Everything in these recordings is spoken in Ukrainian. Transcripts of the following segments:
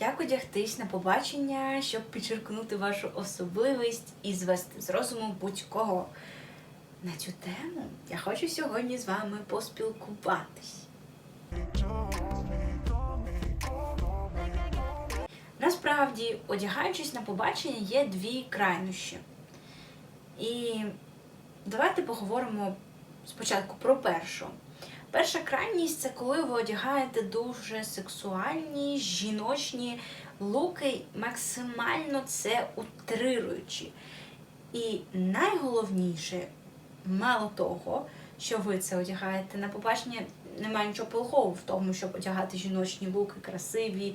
Як одягтись на побачення, щоб підчеркнути вашу особливість і звести з розуму будь-кого? На цю тему я хочу сьогодні з вами поспілкуватись. Насправді, одягаючись на побачення, є дві крайнощі. І давайте поговоримо спочатку про першу. Перша крайність це коли ви одягаєте дуже сексуальні, жіночні луки, максимально це утрируючи. І найголовніше, мало того, що ви це одягаєте на побачення, немає нічого плохого в тому, щоб одягати жіночні луки, красиві.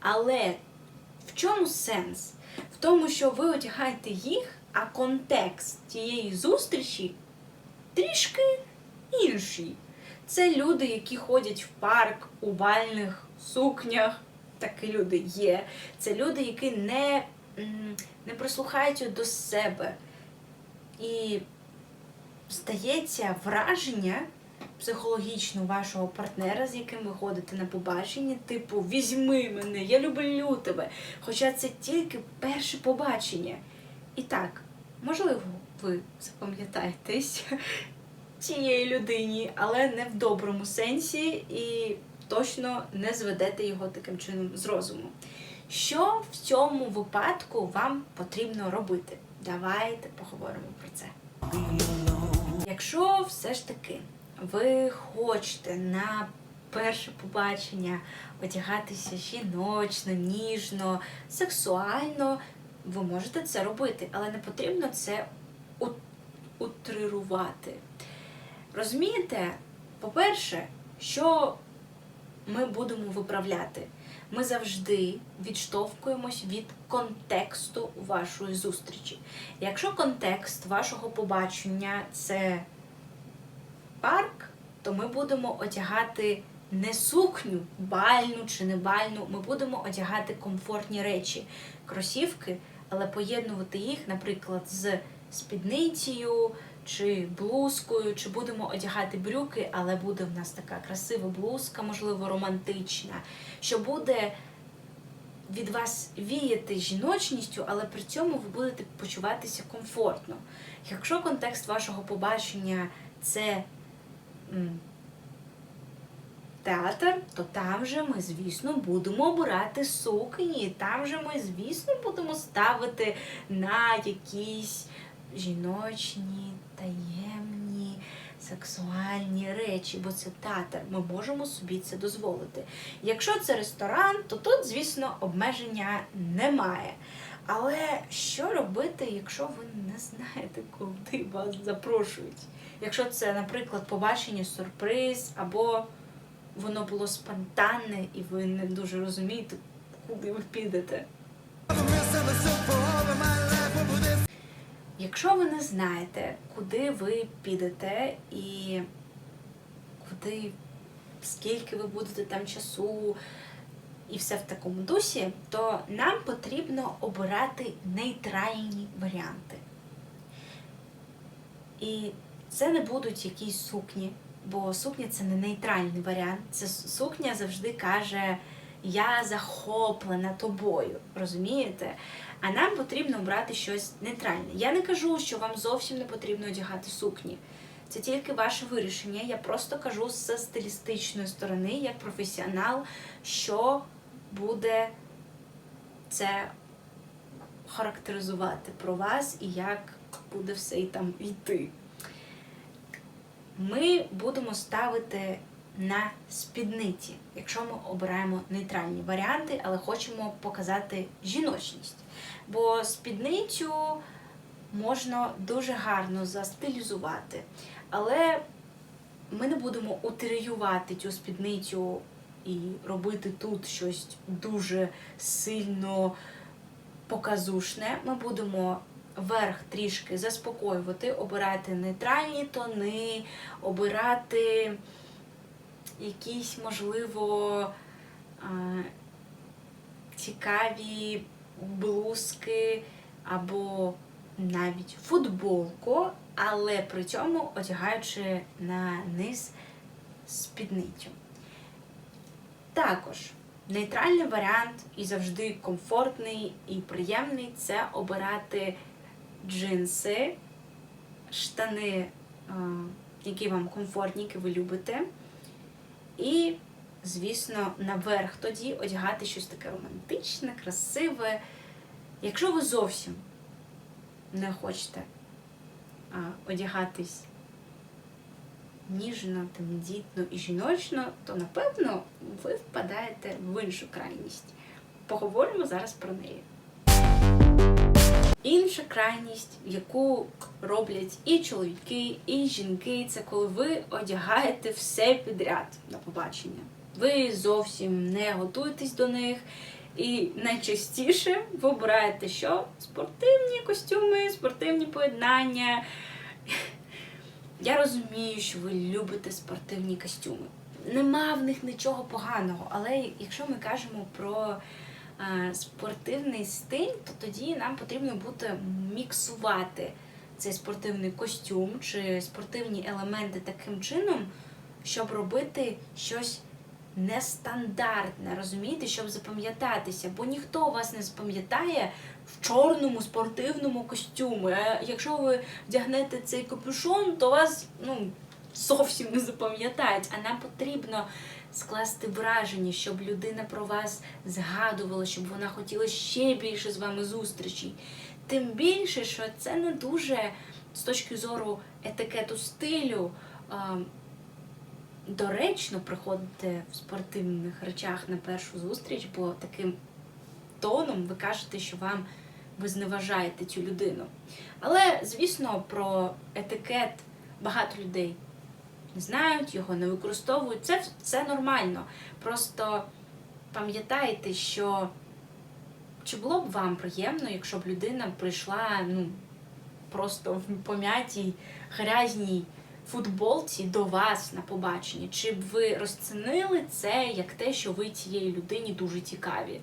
Але в чому сенс? В тому, що ви одягаєте їх, а контекст тієї зустрічі трішки інший. Це люди, які ходять в парк у бальних сукнях. Такі люди є. Це люди, які не, не прислухаються до себе. І здається, враження психологічно вашого партнера, з яким ви ходите на побачення, типу візьми мене, я люблю тебе. Хоча це тільки перше побачення. І так, можливо, ви запам'ятаєтесь цієї людині, але не в доброму сенсі і точно не зведете його таким чином з розуму. Що в цьому випадку вам потрібно робити? Давайте поговоримо про це. Якщо все ж таки ви хочете на перше побачення одягатися жіночно, ніжно, сексуально, ви можете це робити, але не потрібно це утрирувати. Розумієте, по-перше, що ми будемо виправляти? Ми завжди відштовхуємось від контексту вашої зустрічі. Якщо контекст вашого побачення це парк, то ми будемо одягати не сукню, бальну чи не бальну, ми будемо одягати комфортні речі, кросівки, але поєднувати їх, наприклад, з спідницею чи блузкою, чи будемо одягати брюки, але буде в нас така красива блузка, можливо, романтична, що буде від вас віяти жіночністю, але при цьому ви будете почуватися комфортно. Якщо контекст вашого побачення це театр, то там же ми, звісно, будемо обирати сукні, там же ми, звісно, будемо ставити на якісь жіночні, таємні, сексуальні речі, бо це театр. Ми можемо собі це дозволити. Якщо це ресторан, то тут, звісно, обмеження немає. Але що робити, якщо ви не знаєте, куди вас запрошують? Якщо це, наприклад, побачення сюрприз, або воно було спонтанне, і ви не дуже розумієте, куди ви підете. Якщо ви не знаєте, куди ви підете і куди, скільки ви будете там часу і все в такому дусі, то нам потрібно обирати нейтральні варіанти. І це не будуть якісь сукні, бо сукня це не нейтральний варіант. Це сукня завжди каже: Я захоплена тобою, розумієте? А нам потрібно обрати щось нейтральне. Я не кажу, що вам зовсім не потрібно одягати сукні. Це тільки ваше вирішення. Я просто кажу з стилістичної сторони, як професіонал, що буде це характеризувати про вас і як буде все і там йти. Ми будемо ставити на спідниці, якщо ми обираємо нейтральні варіанти, але хочемо показати жіночність. Бо спідницю можна дуже гарно застилізувати, але ми не будемо утеріювати цю спідницю і робити тут щось дуже сильно показушне. Ми будемо верх трішки заспокоювати, обирати нейтральні тони, обирати якісь, можливо, цікаві блузки або навіть футболку, але при цьому одягаючи на низ спідницю. Також Нейтральний варіант і завжди комфортний і приємний це обирати джинси, штани, е, які вам комфортні, які ви любите. І, звісно, наверх тоді одягати щось таке романтичне, красиве. Якщо ви зовсім не хочете одягатись ніжно, тендітно і жіночно, то напевно ви впадаєте в іншу крайність. Поговоримо зараз про неї. Інша крайність, яку роблять і чоловіки, і жінки, це коли ви одягаєте все підряд на побачення. Ви зовсім не готуєтесь до них. І найчастіше ви обираєте що? Спортивні костюми, спортивні поєднання. Я розумію, що ви любите спортивні костюми. Нема в них нічого поганого, але якщо ми кажемо про е, спортивний стиль, то тоді нам потрібно буде міксувати цей спортивний костюм чи спортивні елементи таким чином, щоб робити щось нестандартне, розумієте, щоб запам'ятатися, бо ніхто вас не запам'ятає в чорному спортивному костюмі. А якщо ви вдягнете цей капюшон, то вас ну, зовсім не запам'ятають. А нам потрібно скласти враження, щоб людина про вас згадувала, щоб вона хотіла ще більше з вами зустрічей. Тим більше, що це не дуже з точки зору етикету стилю. доречно приходити в спортивних речах на першу зустріч, бо таким тоном ви кажете, що вам ви зневажаєте цю людину. Але, звісно, про етикет багато людей не знають, його не використовують. Це, це нормально. Просто пам'ятайте, що чи було б вам приємно, якщо б людина прийшла ну, просто в пом'ятій, грязній футболці до вас на побачення? Чи б ви розцінили це як те, що ви цієї людині дуже цікаві?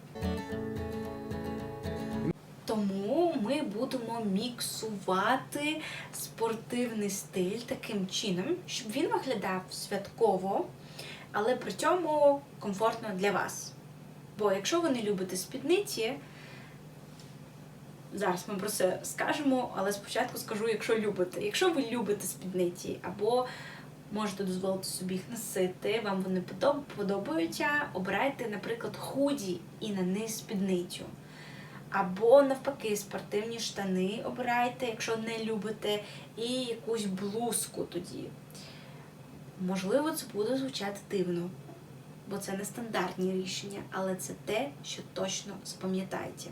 Ми будемо міксувати спортивний стиль таким чином, щоб він виглядав святково, але при цьому комфортно для вас. Бо якщо ви не любите спідниці, зараз ми про це скажемо, але спочатку скажу, якщо любите. Якщо ви любите спідниці або можете дозволити собі їх носити, вам вони подобаються, обирайте, наприклад, худі і на низ спідницю. Або навпаки, спортивні штани обирайте, якщо не любите, і якусь блузку тоді. Можливо, це буде звучати дивно, бо це не стандартні рішення, але це те, що точно запам'ятайте.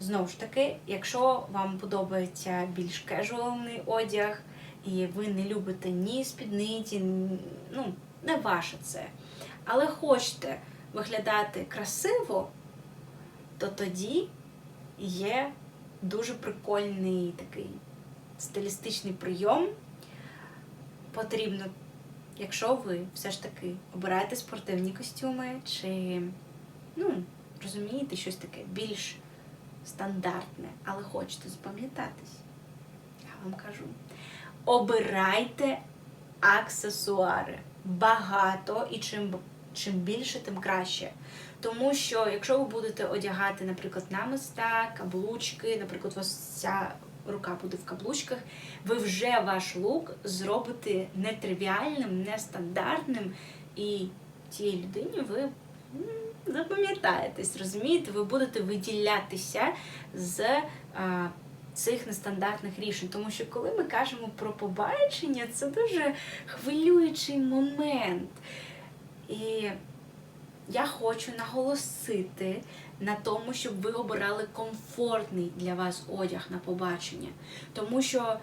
Знову ж таки, якщо вам подобається більш кежуальний одяг, і ви не любите ні спідниці, ну, не ваше це. Але хочете виглядати красиво, то тоді є дуже прикольний такий стилістичний прийом. Потрібно, якщо ви все ж таки обираєте спортивні костюми, чи ну, розумієте щось таке більш стандартне, але хочете запам'ятатись, я вам кажу. Обирайте аксесуари. Багато і чим, чим більше, тим краще. Тому що якщо ви будете одягати, наприклад, намиста, каблучки, наприклад, у вас ця рука буде в каблучках, ви вже ваш лук зробите нетривіальним, нестандартним, і цій людині ви запам'ятаєтесь, розумієте, ви будете виділятися з а, цих нестандартних рішень. Тому що коли ми кажемо про побачення, це дуже хвилюючий момент. І я хочу наголосити на тому, щоб ви обирали комфортний для вас одяг на побачення. Тому що,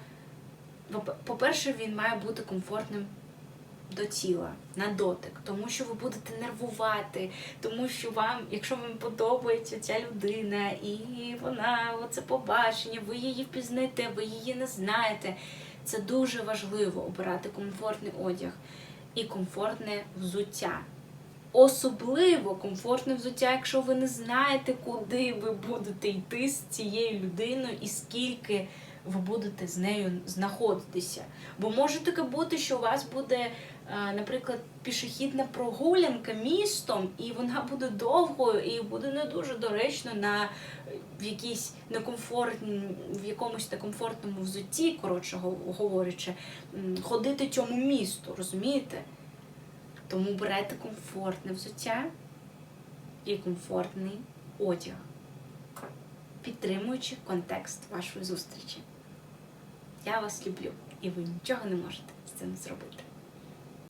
по- по-перше, він має бути комфортним до тіла, на дотик, тому що ви будете нервувати, тому що вам, якщо вам подобається ця людина, і вона оце побачення, ви її впізнаєте, ви її не знаєте. Це дуже важливо обирати комфортний одяг і комфортне взуття. Особливо комфортне взуття, якщо ви не знаєте, куди ви будете йти з цією людиною і скільки ви будете з нею знаходитися. Бо може таке бути, що у вас буде е, наприклад, пішохідна прогулянка містом, і вона буде довгою і буде не дуже доречно на е, в якійсь некомфортній, в якомусь некомфортному взутті, коротше говорячи, ходити цьому місту, розумієте? Тому берете комфортне взуття і комфортний одяг, підтримуючи контекст вашої зустрічі. Я вас люблю, і ви нічого не можете з цим зробити.